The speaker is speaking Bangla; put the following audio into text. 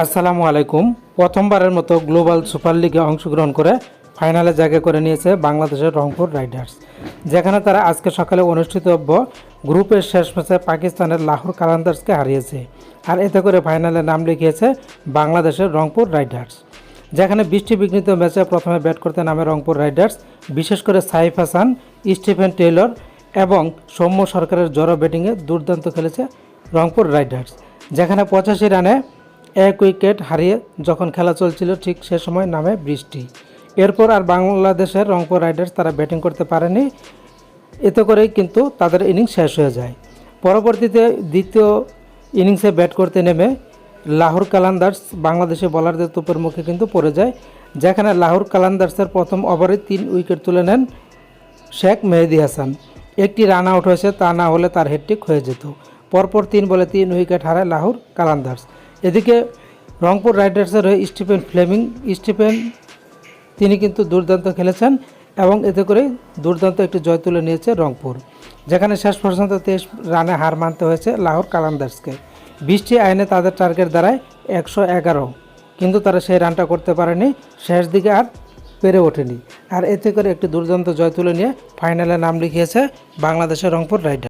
আসসালামু আলাইকুম। প্রথমবারের মতো গ্লোবাল সুপার লিগে অংশগ্রহণ করে ফাইনালে জায়গা করে নিয়েছে বাংলাদেশের রংপুর রাইডার্স। যেখানে তারা আজকে সকালে অনুষ্ঠিতব্য গ্রুপের শেষ ম্যাচে পাকিস্তানের লাহোর কালান্দার্সকে হারিয়েছে। আর এতে করে ফাইনালে নাম লিখিয়েছে বাংলাদেশের রংপুর রাইডার্স। যেখানে বৃষ্টি বিঘ্নিত ম্যাচে প্রথমে ব্যাট করতে নামে রংপুর রাইডার্স, বিশেষ করে সাইফ হাসান, স্টিফেন টেইলর এবং সৌম্য সরকারের জড়ো ব্যাটিংয়ে দুর্দান্ত খেলেছে রংপুর রাইডার্স। যেখানে পঁচাশি রানে এক উইকেট হারিয়ে যখন খেলা চলছিল ঠিক সে সময় নামে বৃষ্টি। এরপর আর বাংলাদেশের রংপুর রাইডার্স তারা ব্যাটিং করতে পারেনি। এতে করেই কিন্তু তাদের ইনিংস শেষ হয়ে যায়। পরবর্তীতে দ্বিতীয় ইনিংসে ব্যাট করতে নেমে লাহোর কালান্দার্স বাংলাদেশি বলারদের তোপের মুখে কিন্তু পড়ে যায়। যেখানে লাহোর কালান্দার্সের প্রথম ওভারে তিন উইকেট তুলে নেন শেখ মেহেদি হাসান। একটি রান আউট হয়েছে, তা না হলে তার হেডটিক হয়ে যেত। পরপর তিন বলে তিন উইকেট হারায় লাহোর কালান্দার্স। এদিকে রংপুর রাইডার্সের হয়ে স্টিফেন ফ্লেমিং, স্টিফেন, তিনি কিন্তু দুর্দান্ত খেলেছেন এবং এতে করে দুর্দান্ত একটি জয় তুলে নিয়েছে রংপুর, যেখানে শেষ পর্যন্ত তেইশ রানে হার মানতে হয়েছে লাহোর কালান্দার্সকে। বৃষ্টি আইনে তাদের টার্গেট দাঁড়ায় একশো এগারো, কিন্তু তারা সেই রানটা করতে পারেনি, শেষ দিকে আর পেরে ওঠেনি। আর এতে করে একটি দুর্দান্ত জয় তুলে নিয়ে ফাইনালে নাম লিখিয়েছে বাংলাদেশের রংপুর রাইডার